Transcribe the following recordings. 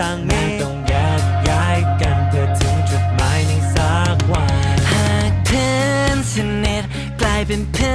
ต่างมีต้องแยกย้ายกันเพื่อถึงจุดหมายในสักวันหากเพื่อนสนิทกลายเป็นเพื่อน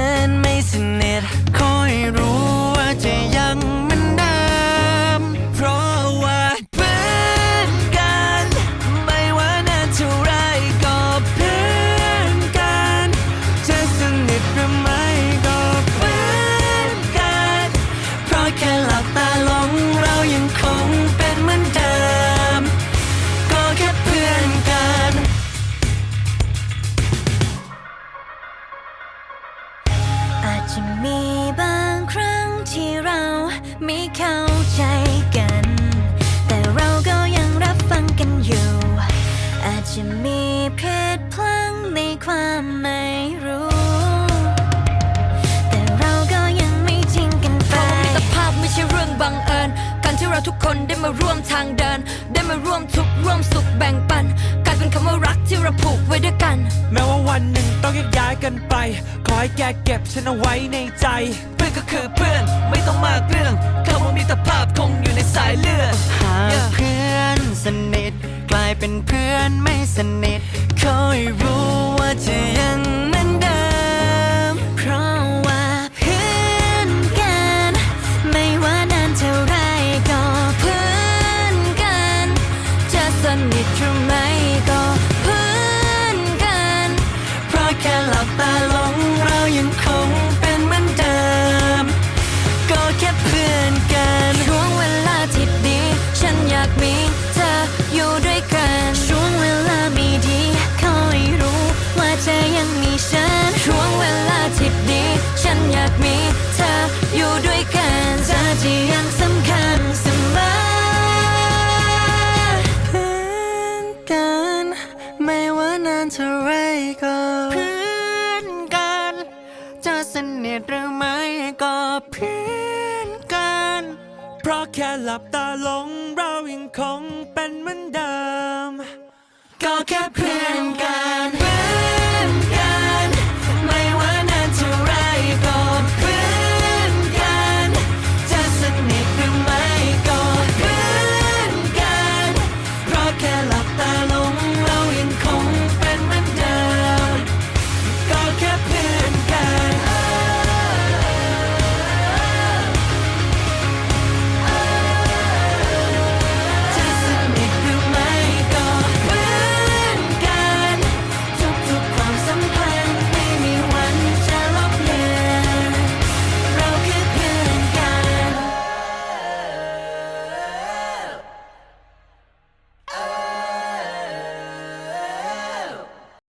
อาจจะมีบางครั้งที่เราไม่เข้าใจกัน แต่เราก็ยังรับฟังกันอยู่ อาจจะมีเพศพลังในความไม่รู้ แต่เราก็ยังไม่ทิ้งกันไป มิตรภาพไม่ใช่เรื่องบังเอิญ การที่เราทุกคนได้มาร่วมทางเดิน ได้มาร่วมทุกข์ร่วมสุข ยกย้ายกันไป ขอให้แกเก็บฉันเอาไว้ในใจ เพื่อนก็คือเพื่อนไม่ต้องมากเรื่องคำว่ามิตรภาพคงอยู่ในสายเลือดหากเพื่อนสนิท กลายเป็นเพื่อนไม่สนิท คอยรู้ว่าจะากมีเธออยู่ด้วยกันช่วงเวลาไม่ดีขอให้รู้ว่าเธอยังมีฉันช่วงเวลาที่ดี ฉันอยากมีเธออยู่ด้วยกันเธอที่ยังสำคัญเสมอเพื่อนกัน ไม่ว่านานเท่าไรก็เพื่อนกัน จะสนิทหรือไม่ก็เพื่อน เพราะแค่หลับตาลงเรายังคงเป็นเหมือนเดิม ก็แค่เพื่อนกัน